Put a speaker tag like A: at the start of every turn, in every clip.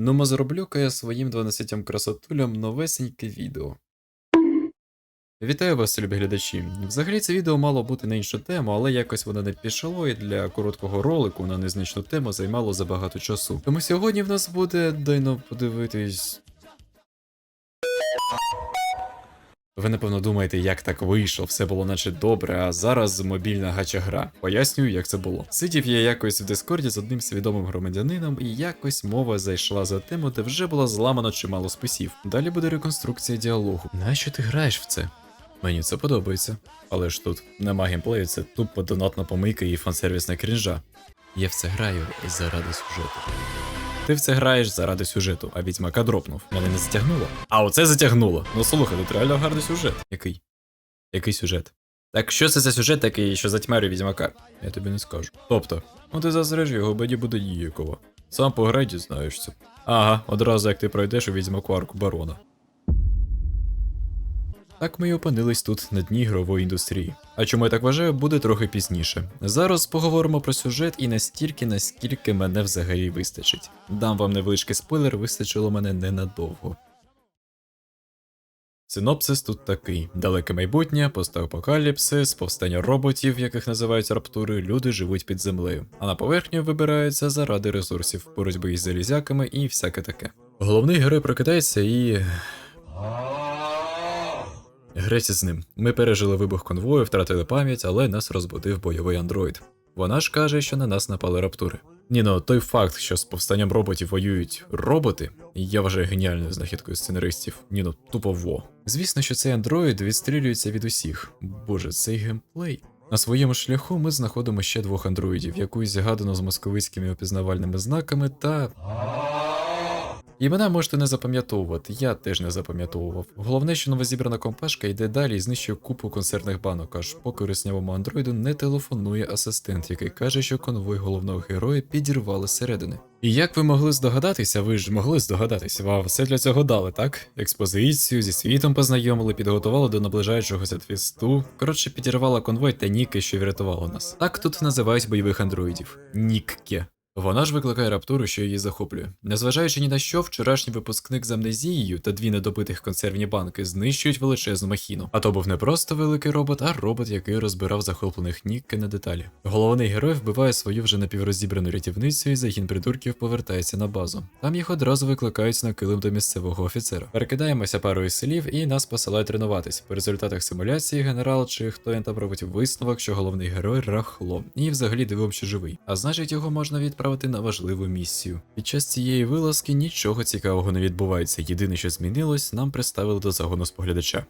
A: Ну, зроблю-ка я своїм 12 красотулям новесеньке відео. Вітаю вас, любі глядачі. Взагалі це відео мало бути на іншу тему, але якось воно не пішло, і для короткого ролику на незначну тему займало забагато часу. Тому сьогодні в нас буде дайно подивитись. Ви напевно думаєте, як так вийшло, все було наче добре, а зараз мобільна гача гра. Пояснюю, як це було. Сидів я якось в Дискорді з одним свідомим громадянином, і якось мова зайшла за тему, де вже було зламано чимало списів. Далі буде реконструкція діалогу. Нащо ти граєш в це? Мені це подобається. Але ж тут нема геймплею, це тупо донатна помийка і фансервісна крінжа. Я в це граю заради сюжету. Ти в це граєш заради сюжету, а відьмака дропнув. Мене не затягнуло. А оце затягнуло. Ну слухай, тут реально гарний сюжет. Який? Який сюжет? Так що це за сюжет такий, що затьмарює відьмака? Я тобі не скажу. Тобто, ну ти зазреш його, беді буде ніякого. Сам по пограй, дізнаєшся. Ага, одразу як ти пройдеш у відьмаку арку барона. Так ми й опинились тут на дні ігрової індустрії. А чому я так вважаю, буде трохи пізніше. Зараз поговоримо про сюжет і настільки, наскільки мене взагалі вистачить. Дам вам невеличкий спойлер, вистачило мене ненадовго. Синопсис тут такий: далеке майбутнє, постапокаліпсис, повстання роботів, яких називають раптури, люди живуть під землею, а на поверхню вибираються заради ресурсів, боротьби із залізяками і всяке таке. Головний герой прокидається і. Греться з ним. Ми пережили вибух конвою, втратили пам'ять, але нас розбудив бойовий андроїд. Вона ж каже, що на нас напали раптури. Ні, ну той факт, що з повстанням роботів воюють роботи, я вважаю геніальною знахідкою сценаристів. Ні, ну тупо во. Звісно, що цей андроїд відстрілюється від усіх. Боже, цей геймплей. На своєму шляху ми знаходимо ще двох андроїдів, якусь згадану з московицькими опізнавальними знаками та. Імена можете не запам'ятовувати, я теж не запам'ятовував. Головне, що новозібрана компашка йде далі і знищує купу концертних банок, аж поки руснявому андроїду не телефонує асистент, який каже, що конвой головного героя підірвали зсередини. І як ви могли здогадатися, ви ж могли здогадатися, вам все для цього дали, так? Експозицію зі світом познайомили, підготували до наближаючогося твісту. Коротше, підірвала конвой та Ніки, що врятувало нас. Так тут називають бойових андроїдів. Нікке. Вона ж викликає раптуру, що її захоплює. Незважаючи ні на що, вчорашній випускник з амнезією та дві недобитих консервні банки знищують величезну махіну. А то був не просто великий робот, а робот, який розбирав захоплених Нікки на деталі. Головний герой вбиває свою вже напіврозібрану рятівницю і загін придурків повертається на базу. Там їх одразу викликають на килим до місцевого офіцера. Перекидаємося парою слів і нас посилають тренуватись. По результатах симуляції генерал чи хто він там робить висновок, що головний герой рахло, і взагалі дивом, що живий. А значить, його можна відправити на важливу місію. Під час цієї вилазки нічого цікавого не відбувається. Єдине, що змінилось, нам представили до загону споглядача.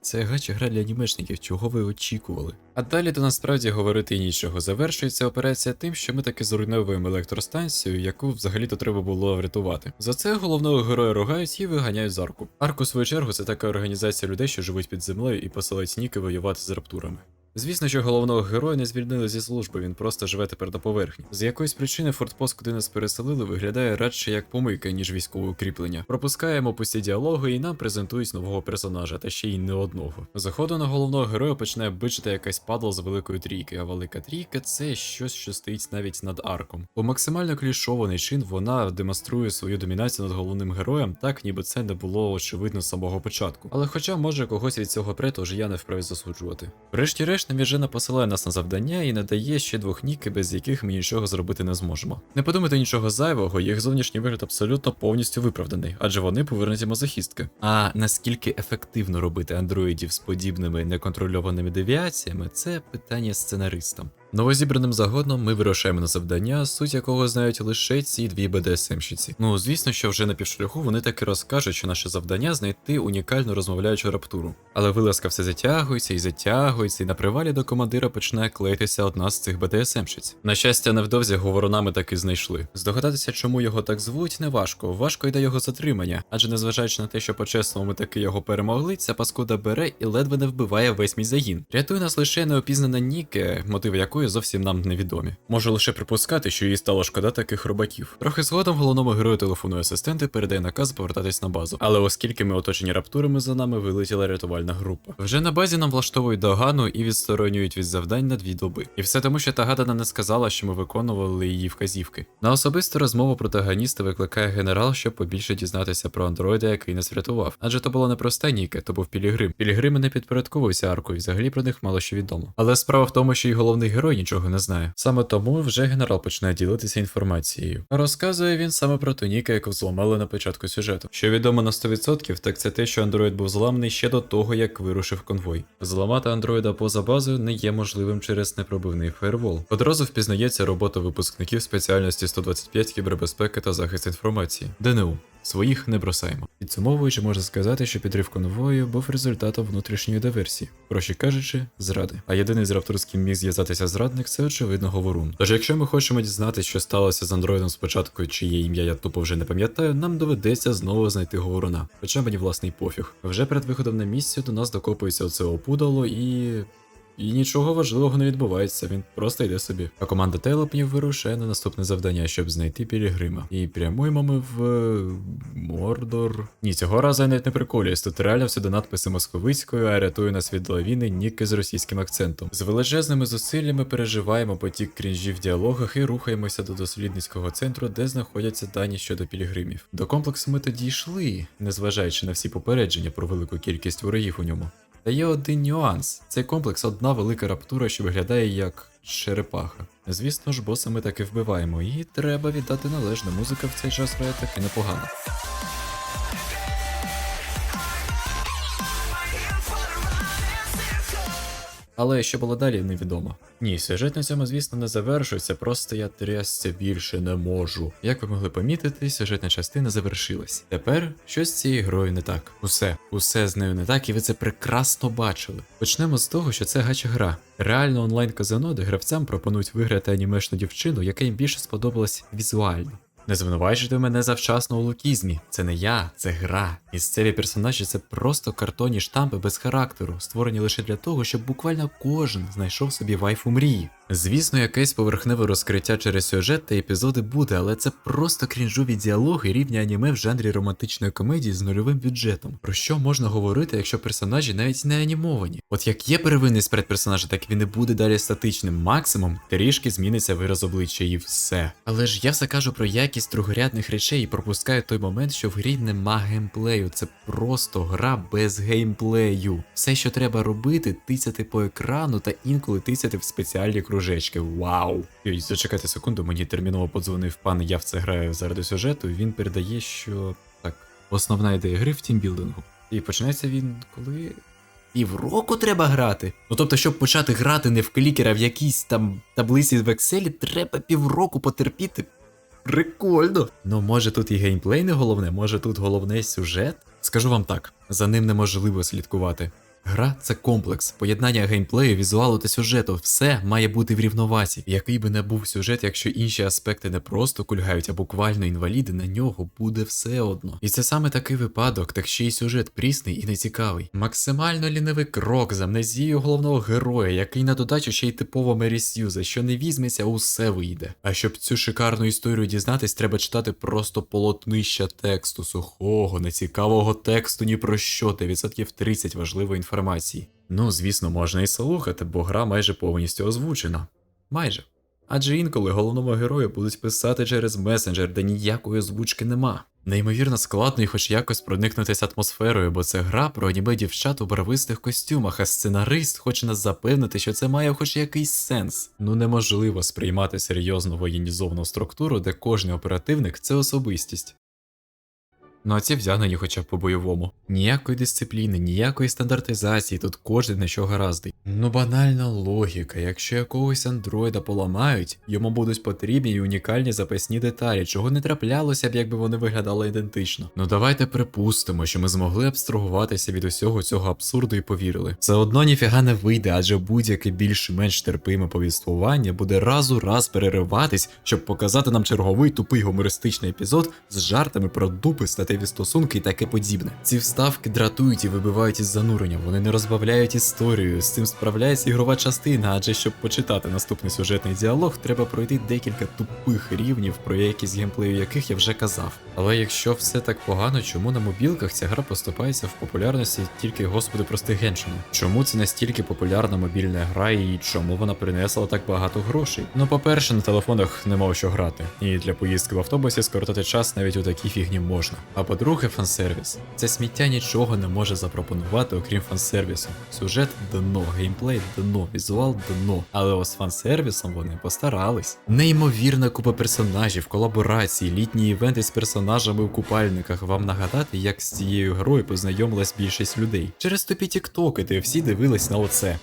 A: Це гача гра для анімешників, чого ви очікували. А далі то насправді говорити нічого. Завершується операція тим, що ми таки зруйновуємо електростанцію, яку взагалі-то треба було врятувати. За це головного героя ругають і виганяють з арку. Арку, в свою чергу, це така організація людей, що живуть під землею і посилають ніки воювати з раптурами. Звісно, що головного героя не звільнили зі служби, він просто живе тепер на поверхні. З якоїсь причини фортпост, куди нас переселили, виглядає радше як помийка, ніж військове укріплення. Пропускаємо пусті діалоги і нам презентують нового персонажа, та ще й не одного. Заходу на головного героя починає бичити якась падла з великої трійки, а велика трійка це щось, що стоїть навіть над арком. У максимально клішований чин вона демонструє свою домінацію над головним героєм, так ніби це не було очевидно з самого початку. Але хоча може когось від цього пре, тож я не вправі засуджувати. Врешті-решт Навіжена посилає нас на завдання і надає ще двох ніки, без яких ми нічого зробити не зможемо. Не подумайте нічого зайвого, їх зовнішній вигляд абсолютно повністю виправданий, адже вони повернуті мазохістки. А наскільки ефективно робити андроїдів з подібними неконтрольованими девіаціями, це питання сценаристам. Новозібраним загоном ми вирушаємо на завдання, суть якого знають лише ці дві БДСМщиці. Ну звісно, що вже на півшляху вони таки розкажуть, що наше завдання знайти унікальну розмовляючу раптуру. Але вилазка все затягується і затягується, і на привалі до командира починає клеїтися одна з цих БДСМщиць. На щастя, невдовзі говоронами таки знайшли. Здогадатися, чому його так звуть, не важко. Важко йде його затримання, адже незважаючи на те, що по-чесному ми таки його перемогли, ця паскуда бере і ледве не вбиває весь мій загін. Рятує нас лише неопізнана Ніке, мотив якої конвою зовсім нам невідомі. Можу лише припускати, що їй стало шкода таких робаків. Трохи згодом головному герою телефонує асистент і передає наказ повертатись на базу. Але оскільки ми оточені раптурами, за нами вилетіла рятувальна група. Вже на базі нам влаштовують догану і відсторонюють від завдань на дві доби. І все тому, що Тагадана не сказала, що ми виконували її вказівки. На особисту розмову протагоніста викликає генерал, щоб побільше дізнатися про андроїда, який нас врятував. Адже то було не просте Ніке, то був Пілігрим. Пілігрими не підпорядковуються арку, і взагалі про них мало що відомо. Але справа в тому, що й головний герой нічого не знає. Саме тому вже генерал починає ділитися інформацією. Розказує він саме про ту Ніка, яку зламали на початку сюжету. Що відомо на 100%, так це те, що андроїд був зламаний ще до того, як вирушив конвой. Зламати андроїда поза базою не є можливим через непробивний фаєрвол. Одразу впізнається робота випускників спеціальності 125 кібербезпеки та захист інформації. ДНУ. Своїх не бросаємо. Підсумовуючи, можна сказати, що підрив конвою був результатом внутрішньої диверсії, проще кажучи, зради. А єдиний з раптор, з ким міг зв'язатися зрадник, це очевидно говорун. Тож, якщо ми хочемо дізнатися, що сталося з андроїдом спочатку, чиє ім'я я тупо вже не пам'ятаю, нам доведеться знову знайти говоруна. Хоча мені власний пофіг. Вже перед виходом на місце до нас докопується оце опудало і. І нічого важливого не відбувається, він просто йде собі. А команда Телепнів вирушає на наступне завдання, щоб знайти Пілігрима. І прямуємо ми в е, Мордор. Ні, цього разу я навіть не приколююсь. Тут реально все до надписи московицькою, а рятує нас від лавіни Ніки з російським акцентом. З величезними зусиллями переживаємо потік крінжів в діалогах і рухаємося до дослідницького центру, де знаходяться дані щодо пілігримів. До комплексу ми тоді йшли, незважаючи на всі попередження про велику кількість ворогів у ньому. Та є один нюанс: цей комплекс одна велика раптура, що виглядає як черепаха. Звісно ж, боса ми таки вбиваємо, і треба віддати належне. Музика в цей час грає таки непогано. Але що було далі, невідомо. Ні, сюжет на цьому, звісно, не завершується, просто я трясся більше не можу. Як ви могли помітити, сюжетна частина завершилась. Тепер щось з цією грою не так. Усе, усе з нею не так, і ви це прекрасно бачили. Почнемо з того, що це гача гра. Реально онлайн казино, де гравцям пропонують виграти анімешну дівчину, яка їм більше сподобалась візуально. Не звинувачуйте мене завчасно у лукізмі. Це не я, це гра. Місцеві персонажі це просто картонні штампи без характеру, створені лише для того, щоб буквально кожен знайшов собі вайфу мрії. Звісно, якесь поверхневе розкриття через сюжет та епізоди буде, але це просто крінжові діалоги рівня аніме в жанрі романтичної комедії з нульовим бюджетом. Про що можна говорити, якщо персонажі навіть не анімовані? От як є первинний спред персонажа, так він і буде далі статичним. Максимум трішки зміниться вираз обличчя і все. Але ж я все кажу про якість другорядних речей і пропускаю той момент, що в грі нема геймплею. Це просто гра без геймплею. Все, що треба робити, тицяти по екрану та інколи тицяти в спеціальні кружечки. Вау! Ой, зачекайте секунду, мені терміново подзвонив пан, я в це граю заради сюжету. Він передає, що так, основна ідея гри в тімбілдингу. І починається він коли. Півроку треба грати. Ну тобто, щоб почати грати не в клікера, в якійсь там таблиці в Excel, треба півроку потерпіти. Прикольно. Ну, може тут і геймплей не головне, може тут головне сюжет? Скажу вам так, за ним неможливо слідкувати. Гра це комплекс, поєднання геймплею, візуалу та сюжету. Все має бути в рівновазі. Який би не був сюжет, якщо інші аспекти не просто кульгають, а буквально інваліди, на нього буде все одно. І це саме такий випадок, так ще й сюжет прісний і нецікавий. Максимально лінивий крок з амнезією головного героя, який на додачу ще й типово Мері Сью, за що не візьметься, усе вийде. А щоб цю шикарну історію дізнатись, треба читати просто полотнища тексту, сухого, нецікавого тексту ні про що, та відсотків 30 важливої інформації. Ну, звісно, можна і слухати, бо гра майже повністю озвучена. Майже. Адже інколи головному герою будуть писати через месенджер, де ніякої озвучки нема. Неймовірно складно і хоч якось проникнутися атмосферою, бо це гра про аніме дівчат у барвистих костюмах, а сценарист хоче нас запевнити, що це має хоч якийсь сенс. Ну неможливо сприймати серйозну воєнізовану структуру, де кожний оперативник це особистість. Ну а ці вдягнені хоча б по-бойовому. Ніякої дисципліни, ніякої стандартизації, тут кожен на що гаразди. Ну банальна логіка, якщо якогось андроїда поламають, йому будуть потрібні й унікальні запасні деталі, чого не траплялося б, якби вони виглядали ідентично. Ну давайте припустимо, що ми змогли абстрагуватися від усього цього абсурду і повірили. Все одно ніфіга не вийде, адже будь-яке більш-менш терпиме повіствування буде раз у раз перериватись, щоб показати нам черговий тупий гумористичний епізод з жартами про дупи статей статеві стосунки і таке подібне. Ці вставки дратують і вибивають із занурення, вони не розбавляють історію. З цим справляється ігрова частина, адже щоб почитати наступний сюжетний діалог, треба пройти декілька тупих рівнів, про якість геймплею яких я вже казав. Але якщо все так погано, чому на мобілках ця гра поступається в популярності тільки господи прости геншину? Чому це настільки популярна мобільна гра і чому вона принесла так багато грошей? Ну, по-перше, на телефонах нема що грати, і для поїздки в автобусі скоротити час навіть у такій фігні можна. А по-друге, фансервіс. Це сміття нічого не може запропонувати, окрім фансервісу. Сюжет дно, геймплей дно, візуал дно. Але ось фансервісом вони постарались. Неймовірна купа персонажів, колаборацій, літні івенти з персонажами у купальниках. Вам нагадати, як з цією грою познайомилась більшість людей. Через тупі тіктоки, де всі дивились на оце.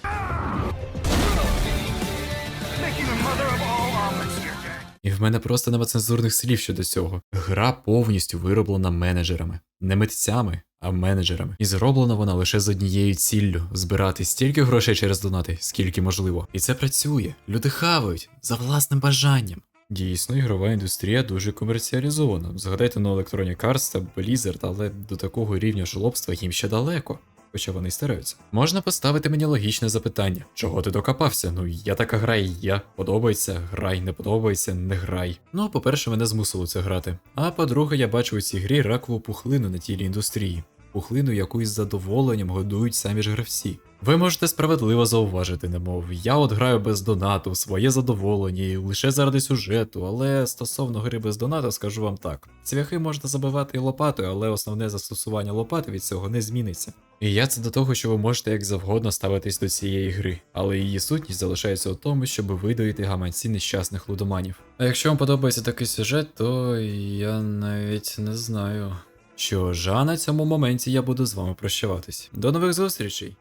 A: В мене просто нема цензурних слів щодо цього. Гра повністю вироблена менеджерами, не митцями, а менеджерами. І зроблена вона лише з однією ціллю збирати стільки грошей через донати, скільки можливо. І це працює. Люди хавають за власним бажанням. Дійсно, ігрова індустрія дуже комерціалізована. Згадайте на Electronic Arts та Blizzard, але до такого рівня жлобства їм ще далеко. Хоча вони й стараються. Можна поставити мені логічне запитання: чого ти докопався? Ну я така гра і я. Подобається, грай, не подобається, не грай. Ну, по-перше, мене змусило це грати. А по-друге, я бачу у цій грі ракову пухлину на тілі індустрії. Пухлину, яку із задоволенням годують самі ж гравці. Ви можете справедливо зауважити, немов я от граю без донату, своє задоволення лише заради сюжету, але стосовно гри без донату скажу вам так: цвяхи можна забивати і лопатою, але основне застосування лопати від цього не зміниться. І я це до того, що ви можете як завгодно ставитись до цієї гри, але її сутність залишається у тому, щоб видоїти гаманці нещасних лудоманів. А якщо вам подобається такий сюжет, то я навіть не знаю. Що ж, а на цьому моменті я буду з вами прощаватись. До нових зустрічей!